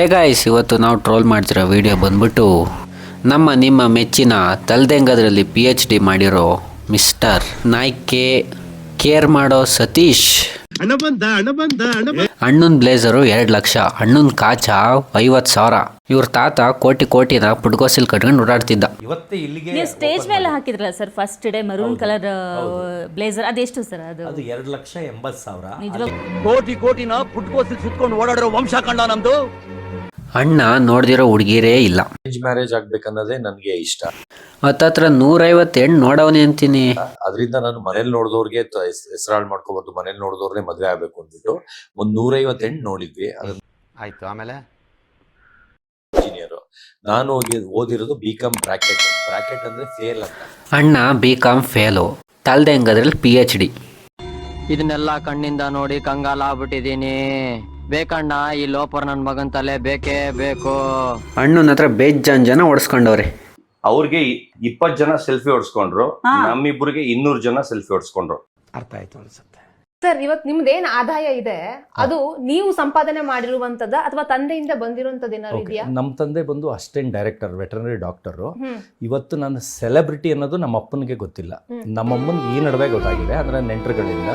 Hey guys ಇವತ್ತು ನಾವು troll ಮಾಡ್ತಿರೋ ವಿಡಿಯೋ ಬಂದ್ಬಿಟ್ಟು ನಮ್ಮ ನಿಮ್ಮ ಮೆಚ್ಚಿನ ತಲ್ದೆಂಗದ್ರಲ್ಲಿ ಪಿ ಎಚ್ ಡಿ ಮಾಡಿರೋ ಮಿಸ್ಟರ್ ನಾಯ್ಕೆ ಕೇರ್ ಮಾಡೋ ಸತೀಶ್. ಅಣ್ಣನ ಬ್ಲೇಸರು ಎರಡು ಲಕ್ಷ ಅಣ್ಣನ ಕಾಚ ಐವತ್ತು ಸಾವಿರ. ಇವ್ರ ತಾತ ಕೋಟಿ ಕೋಟಿನ ಪುಡ್ಗೋಸಿಲ್ ಕಟ್ಕೊಂಡು ಓಡಾಡ್ತಿದ್ದ. ಇವತ್ತೇ ಇಲ್ಲಿಗೆ ನೀವು ಸ್ಟೇಜ್ ಮೇಲೆ ಹಾಕಿದ್ರಲ್ಲ sir first day maroon colour blazer ಅದೆಷ್ಟು ಸರ್ ಅದು ಅದು? ಎರಡು ಲಕ್ಷ ಎಂಬತ್ತು ಸಾವಿರ. ನಿಜವಾಗ ಕೋಟಿ ಕೋಟಿನ ಪುಟ್ಕೋಸಿಲ್ ಸುತ್ಕೊಂಡು ಓಡಾಡಿರೋ ವಂಶ ಕಂಡ ನಮ್ದು. ಅಣ್ಣ ನೋಡ್ದಿರೋ ಹುಡುಗಿರೇ ಇಲ್ಲ. ಅರೇಂಜ್ ಮ್ಯಾರೇಜ್ ಆಗ್ಬೇಕನ್ನೋದೇ ನನಗೆ ಇಷ್ಟ. ಹತ್ತತ್ರ ನೂರೈವತ್ತು ಹೆಣ್ಣು ನೋಡವನೇ ಅಂತೀನಿ. ಅದರಿಂದ ನಾನು ಮನೇಲಿ ನೋಡಿದವ್ರಿಗೆ ಹೆಸರಾಳ್ ಮಾಡ್ಕೊಬಾರ್ದು ಮನೇಲಿ ನೋಡಿದವ್ರನ್ನೇ ಮದುವೆ ಆಗ್ಬೇಕು ಅಂದ್ಬಿಟ್ಟು ಒಂದು ನೂರೈವತ್ತು ಹೆಣ್ಣು ನೋಡಿದ್ವಿ. ಅದನ್ನ ಆಯ್ತು ಆಮೇಲೆ? ಇಂಜಿನಿಯರ್ ನಾನು ಹೋಗಿ ಓದಿರೋದು ಬಿ ಕಾಮ್ ಬ್ರಾಕೆಟ್ ಬ್ರಾಕೆಟ್ ಅಂದ್ರೆ ಫೇಲ್ ಅಂತ. ಅಣ್ಣ ಬಿ ಕಾಮ್ ಫೇಲು ತಲ್ದೆಂಗದ್ರಲ್ಲಿ ಪಿ ಎಚ್ ಡಿ ಇದನ್ನೆಲ್ಲ ಕಣ್ಣಿಂದ ನೋಡಿ ಕಂಗಾಲ ಆಗ್ಬಿಟ್ಟಿದೀನಿ ಬೇಕಣ್ಣ ಈ ಲೋಪರ್ ನನ್ ಮಗನ್ ತಲೆ ಬೇಕೇ ಬೇಕು. ಅಣ್ಣನ ಹತ್ರ ಬೇಜಾನ್ ಜನ ಓಡಿಸ್ಕೊಂಡವ್ರೆ. ಅವ್ರಿಗೆ ಇಪ್ಪತ್ ಜನ ಸೆಲ್ಫಿ ಹೊಡ್ಸ್ಕೊಂಡ್ರು ನಮ್ಮಿಬ್ಬರಿಗೆ ಇನ್ನೂರ್ ಜನ ಸೆಲ್ಫಿ ಹೊಡ್ಸ್ಕೊಂಡ್ರು. ಅರ್ಥ ಆಯ್ತು ಅನ್ಸುತ್ತೆ. ಸರ್ ಇವತ್ತು ನಿಮ್ದೇನ್ ಆದಾಯ ಇದೆ? ಅದು ನೀವು ಸಂಪಾದನೆ ಮಾಡಿರುವಂತದ ಅಥವಾ ತಂದೆಯಿಂದ ಬಂದಿರುವಂತದ್ದು ಏನಾದ್ರು ಇದೆಯಾ? ನಮ್ಮ ತಂದೆ ಬಂದು ಅಸಿಸ್ಟೆಂಟ್ ಡೈರೆಕ್ಟರ್ ವೆಟರ್ನರಿ ಡಾಕ್ಟರ್. ಹ್ಮ್. ಇವತ್ತು ನಾನು ಸೆಲೆಬ್ರಿಟಿ ಅನ್ನೋದು ನಮ್ಮ ಅಪ್ಪನಿಗೆ ಗೊತ್ತಿಲ್ಲ ನಮ್ಮಮ್ಮನ ನಮ್ಮಮ್ಮನಿಗೆ ಈ ನಡುವೆ ಗೊತ್ತಾಗಿದೆ ಅಂದರೆ ನೆಂಟರುಗಳಿಂದ.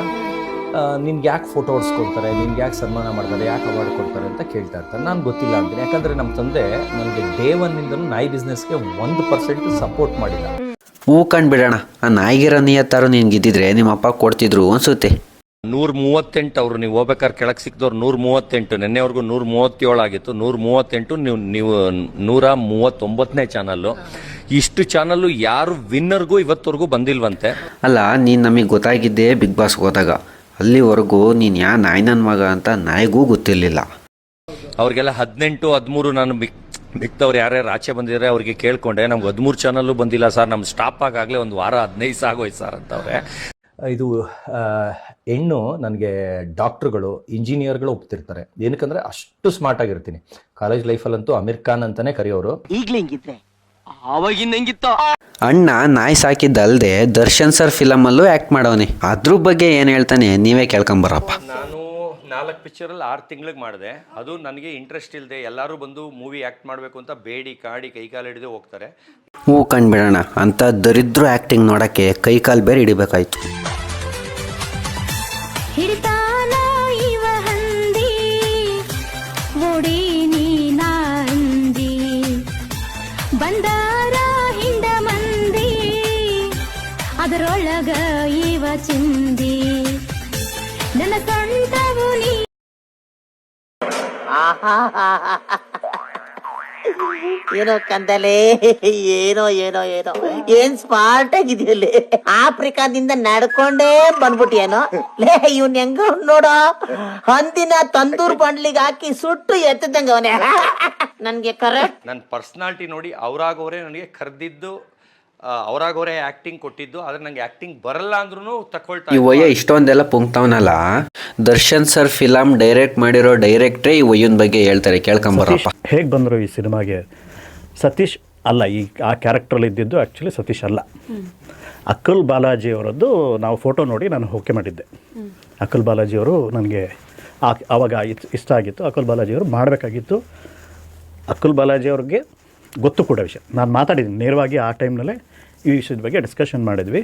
ನಿನ್ಗೆ ಯಾಕೆ ಫೋಟೋ ಹೊಡ್ಸ್ಕೊಡ್ತಾರೆ? ನಿನ್ಗೆ ಯಾಕೆ ಸನ್ಮಾನ ಮಾಡ್ತಾರೆ? ಯಾಕೆ ಅವಾರ್ಡ್ ಕೊಡ್ತಾರೆ ಅಂತ ಕೇಳ್ತಾ ಇರ್ತಾರೆ. ನಾನು ಗೊತ್ತಿಲ್ಲ ಅಂತೀನಿ. ಯಾಕಂದರೆ ನಮ್ಮ ತಂದೆ ನನಗೆ ಡೇ ಒನ್ನಿಂದಲೂ ನಾಯಿ ಬಿಸ್ನೆಸ್ಗೆ ಒಂದು ಪರ್ಸೆಂಟ್ ಸಪೋರ್ಟ್ ಮಾಡಿಲ್ಲ. ಹೂ ಕಂಡ್ಬಿಡೋಣ ಆ ನಾಯಿಗಿರೋ ನಿಯತ್ತಾರು ನಿನ್ಗಿದ್ದಿದ್ರೆ ನಿಮ್ಮ ಅಪ್ಪ ಕೊಡ್ತಿದ್ರು ಅನ್ಸುತ್ತೆ. ನೂರ ಮೂವತ್ತೆಂಟು ಅವರು ನೀವು ಹೋಗ್ಬೇಕಾದ್ರೆ ಕೆಳಗೆ ಸಿಕ್ಕಿದವ್ರು ನೂರ ಮೂವತ್ತೆಂಟು ನಿನ್ನೆವರೆಗೂ ನೂರ ಮೂವತ್ತೇಳು ಆಗಿತ್ತು. ನೂರ ಮೂವತ್ತೆಂಟು ನೀವು ನೀವು ನೂರ ಮೂವತ್ತೊಂಬತ್ತನೇ ಚಾನಲ್ಲು ಇಷ್ಟು ಚಾನಲ್ಲು ಯಾರು ವಿನ್ನರ್ಗೂ ಇವತ್ತವರೆಗೂ ಬಂದಿಲ್ವಂತೆ. ಅಲ್ಲ ನೀನು ನಮಗೆ ಗೊತ್ತಾಗಿದ್ದೆ ಬಿಗ್ ಬಾಸ್ ಹೋದಾಗ. ಅಲ್ಲಿವರೆಗೂ ನೀನು ಯಾ ನಾಯಿ ನನ್ನ ಮಗ ಅಂತ ನಾಯಿಗೂ ಗೊತ್ತಿರಲಿಲ್ಲ. ಅವ್ರಿಗೆಲ್ಲ ಹದಿನೆಂಟು ಹದಿಮೂರು ನಾನು ಬಿಕ್ ಬಿಕ್ತವ್ರು ಯಾರ್ಯಾರು ಆಚೆ ಬಂದಿದ್ದಾರೆ ಅವ್ರಿಗೆ ಕೇಳ್ಕೊಂಡೆ. ನಮ್ಗೆ ಹದಿಮೂರು ಚಾನಲ್ಲು ಬಂದಿಲ್ಲ ಸರ್. ನಮ್ಮ ಸ್ಟಾಪ್ ಆಗಾಗಲೇ ಒಂದು ವಾರ ಹದಿನೈದು ಸಾಗೋಯ್ತು ಸರ್ ಅಂತವ್ರೆ. ಇದು ಹೆಣ್ಣು ನನಗೆ ಡಾಕ್ಟ್ರುಗಳು ಇಂಜಿನಿಯರ್ಗಳು ಒಪ್ತಿರ್ತಾರೆ. ಏನಕ್ಕಂದ್ರೆ ಅಷ್ಟು ಸ್ಮಾರ್ಟ್ ಆಗಿರ್ತೀನಿ. ಕಾಲೇಜ್ ಲೈಫಲ್ಲಂತೂ ಅಮೀರ್ ಖಾನ್ ಅಂತಾನೆ ಕರೆಯೋರು. ಈಗಲೇ ಹಿಂಗಿದ್ರೆ ಅವಾಗಿನ ಹೆಂಗಿತ್ತ? ಅಣ್ಣ ನಾಯಿ ಸಾಕಿದ್ದಲ್ದೆ ದರ್ಶನ್ ಸರ್ ಫಿಲಮಲ್ಲೂ ಆಕ್ಟ್ ಮಾಡವನೆ. ಅದ್ರ ಬಗ್ಗೆ ಏನು ಹೇಳ್ತಾನೆ ನೀವೇ ಕೇಳ್ಕೊಂಬರಪ್ಪ. ನಾನು ನಾಲ್ಕು ಪಿಕ್ಚರಲ್ಲಿ ಆರು ತಿಂಗ್ಳಿಗೆ ಮಾಡಿದೆ. ಅದು ನನಗೆ ಇಂಟ್ರೆಸ್ಟ್ ಇಲ್ಲದೆ ಎಲ್ಲರೂ ಬಂದು ಮೂವಿ ಆ್ಯಕ್ಟ್ ಮಾಡಬೇಕು ಅಂತ ಬೇಡಿ ಕಾಡಿ ಕೈಕಾಲು ಹಿಡಿದು ಹೋಗ್ತಾರೆ. ಹ್ಞೂ ಕಂಡ್ಬಿಡೋಣ ಅಂತ ದರಿದ್ರು ಆ್ಯಕ್ಟಿಂಗ್ ನೋಡೋಕ್ಕೆ ಕೈಕಾಲು ಬೇರೆ ಹಿಡಿಬೇಕಾಯ್ತು. ಇವ ಚಿಂದಿ. ನನ್ನ ನೀ ಏನೋ ಕಂದಲೆ ಏನೋ ಏನೋ ಏನೋ. ಏನ್ ಸ್ಮಾರ್ಟ್ ಆಗಿದೆಯಲ್ಲಿ ಆಫ್ರಿಕಾದಿಂದ ನಡ್ಕೊಂಡೇ ಬಂದ್ಬಿಟ್ಟಿಯೇನೋ. ಲೇ ಇವನ್ ಹೆಂಗ ನೋಡೋ? ಹಂದಿನ ತಂದೂರ್ ಬಂಡ್ಲಿಗೆ ಹಾಕಿ ಸುಟ್ಟು ಎತ್ತದಂಗ ಅವನೇ. ನನ್ಗೆ ಕರೆಕ್ಟ್ ನನ್ನ ಪರ್ಸನಾಲಿಟಿ ನೋಡಿ ಅವರಾಗವ್ರೆ ನನಗೆ ಕರೆದಿದ್ದು ಅವರಾಗವರೇ ಆಕ್ಟಿಂಗ್ ಕೊಟ್ಟಿದ್ದು ಆದ್ರೆ ನಂಗೆ ಆಕ್ಟಿಂಗ್ ಬರಲ್ಲ ಅಂದ್ರೂ ತಕೊಳ್ತಾ ಈ ವಯ್ಯ ಇಷ್ಟೊಂದೆಲ್ಲ ಪುಂಕ್ತವನಲ್ಲ? ದರ್ಶನ್ ಸರ್ ಫಿಲಮ್ ಡೈರೆಕ್ಟ್ ಮಾಡಿರೋ ಡೈರೆಕ್ಟ್ರೇ ಈ ವಯ್ಯನ ಬಗ್ಗೆ ಹೇಳ್ತಾರೆ ಕೇಳ್ಕೊಂಬರಪ್ಪ. ಹೇಗೆ ಬಂದರು ಈ ಸಿನಿಮಾಗೆ? ಸತೀಶ್ ಅಲ್ಲ ಈ ಆ ಕ್ಯಾರೆಕ್ಟ್ರಲ್ಲಿ ಇದ್ದಿದ್ದು ಆ್ಯಕ್ಚುಲಿ ಸತೀಶ್ ಅಲ್ಲ. ಅಕ್ಕಲ್ ಬಾಲಾಜಿ ಅವರದ್ದು ನಾವು ಫೋಟೋ ನೋಡಿ ನಾನು ಓಕೆ ಮಾಡಿದ್ದೆ. ಅಕ್ಕಲ್ ಬಾಲಾಜಿಯವರು ನನಗೆ ಆ ಆವಾಗ ಇಷ್ಟ ಆಗಿತ್ತು. ಅಕ್ಕಲ್ ಬಾಲಾಜಿಯವರು ಮಾಡಬೇಕಾಗಿತ್ತು. ಅಕ್ಕಲ್ ಬಾಲಾಜಿ ಅವ್ರಿಗೆ ಗೊತ್ತು ಕೂಡ ವಿಷಯ. ನಾನು ಮಾತಾಡಿದ್ದೀನಿ. ನೇರವಾಗಿ ಆ ಟೈಮ್ನಲ್ಲೇ ಈ ವಿಷಯದ ಬಗ್ಗೆ ಡಿಸ್ಕಷನ್ ಮಾಡಿದ್ವಿ.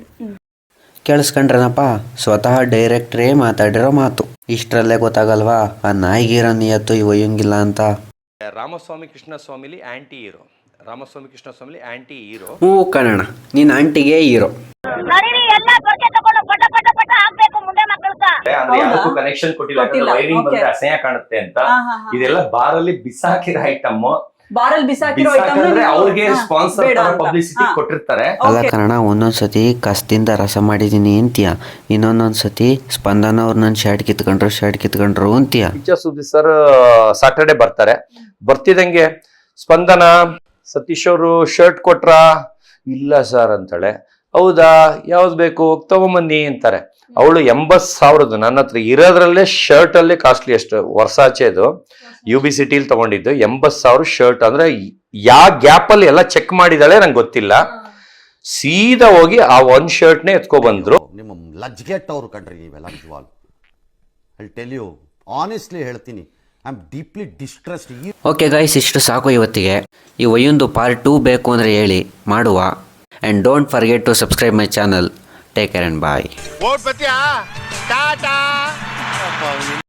ಕೇಳಿಸ್ಕೊಂಡ್ರೇನಪ್ಪ? ಸ್ವತಃ ಡೈರೆಕ್ಟ್ರೇ ಮಾತಾಡಿರೋ ಮಾತು. ಇಷ್ಟರಲ್ಲೇ ಗೊತ್ತಾಗಲ್ವಾ? ಆ ನಾಯಿಗಿರೋ ನಿಯತ್ತು ಈ ವಯ್ಯಂಗಿಲ್ಲ ಅಂತ. ರಾಮಸ್ವಾಮಿ ಕೃಷ್ಣ ಸ್ವಾಮಿಲಿ ಆಂಟಿ ಹೀರೋ ರಾಮಸ್ವಾಮಿ ಕೃಷ್ಣ ಸ್ವಾಮಿಲಿ ಆಂಟಿ ಹೀರೋ ಹೂ ಕಣಣ ನೀನು ಆಂಟಿಗೆ ಹೀರೋ ಅಂದ್ರೆ ಯಾವ್ದಕ್ಕೂ ಕನೆಕ್ಷನ್ ಕೊಟ್ಟಿಲ್ಲ. ವೈರಿಂಗ್ ಬಂದ್ರೆ ಅಸಹ್ಯ ಕಾಣುತ್ತೆ ಅಂತ. ಇದೆಲ್ಲ ಬಾರಲ್ಲಿ ಬಿಸಾಕಿದ ಐಟಮ್ ಬಾರಲ್ಲಿ ಬಿಸಾಕಂದ್ರೆ ಅವ್ರಿಗೆ ಸ್ಪಾನ್ಸರ್ ಪಬ್ಲಿಸಿಟಿ ಕೊಟ್ಟಿರ್ತಾರೆ. ಅಲ್ಲ ಕಾರಣ ಒಂದೊಂದು ಸತಿ ಕಸದಿಂದ ರಸ ಮಾಡಿದೀನಿ ಅಂತೀಯ. ಇನ್ನೊಂದೊಂದ್ಸತಿ ಸ್ಪಂದನ ಅವ್ರು ನನ್ನ ಶರ್ಟ್ ಕಿತ್ಕೊಂಡ್ರು ಶರ್ಟ್ ಕಿತ್ಕೊಂಡ್ರು ಅಂತೀಯ. ಪಿಕ್ಚರ್ ಸುದ್ದಿ ಸರ್ ಸಾಟರ್ಡೆ ಬರ್ತಾರೆ. ಬರ್ತಿದಂಗೆ ಸ್ಪಂದನ ಸತೀಶ್ ಅವರು ಶರ್ಟ್ ಕೊಟ್ರ? ಇಲ್ಲ ಸರ್ ಅಂತಾಳೆ. ಹೌದಾ? ಯಾವ್ದು ಬೇಕು? ತಗೊಂಬನ್ನಿ ಅಂತಾರೆ. ಅವಳು ಎಂಬತ್ ಸಾವಿರದ್ದು ನನ್ನ ಹತ್ರ ಇರೋದ್ರಲ್ಲೇ ಶರ್ಟ್ ಅಲ್ಲೇ ಕಾಸ್ಟ್ಲಿ ಅಷ್ಟು. ವರ್ಷಾಚೆದು ಯು ಬಿ ಸಿಟಿಲಿ ತಗೊಂಡಿದ್ದು. ಎಂಬತ್ ಸಾವಿರ ಶರ್ಟ್ ಅಂದ್ರೆ ಯಾವ ಗ್ಯಾಪ್ ಅಲ್ಲಿ ಎಲ್ಲ ಚೆಕ್ ಮಾಡಿದಾಳೆ ನಂಗೆ ಗೊತ್ತಿಲ್ಲ. ಸೀದಾ ಹೋಗಿ ಆ ಒಂದ್ ಶರ್ಟ್ನೇ ಎತ್ಕೊ ಬಂದ್ರು. ನಿಮ್ಮ ಲಜ್ಗೆಟ್ಟವ್ರು ಕಣ್ರಿ ನೀವೆಲ್ಲ ನಿಜವಾಗ್ಲು. ಐ ಟೆಲ್ ಯು ಆನೆಸ್ಟ್ಲಿ ಹೇಳ್ತೀನಿ. I am deeply distressed okay guys ಇಷ್ಟು ಸಾಕು ಇವತ್ತಿಗೆ. ಈ ಒಯ್ಯೊಂದು ಪಾರ್ಟ್ ಟೂ ಬೇಕು ಅಂದರೆ ಹೇಳಿ. ಮಾಡುವ. and don't forget to subscribe my channel. Take care and bye.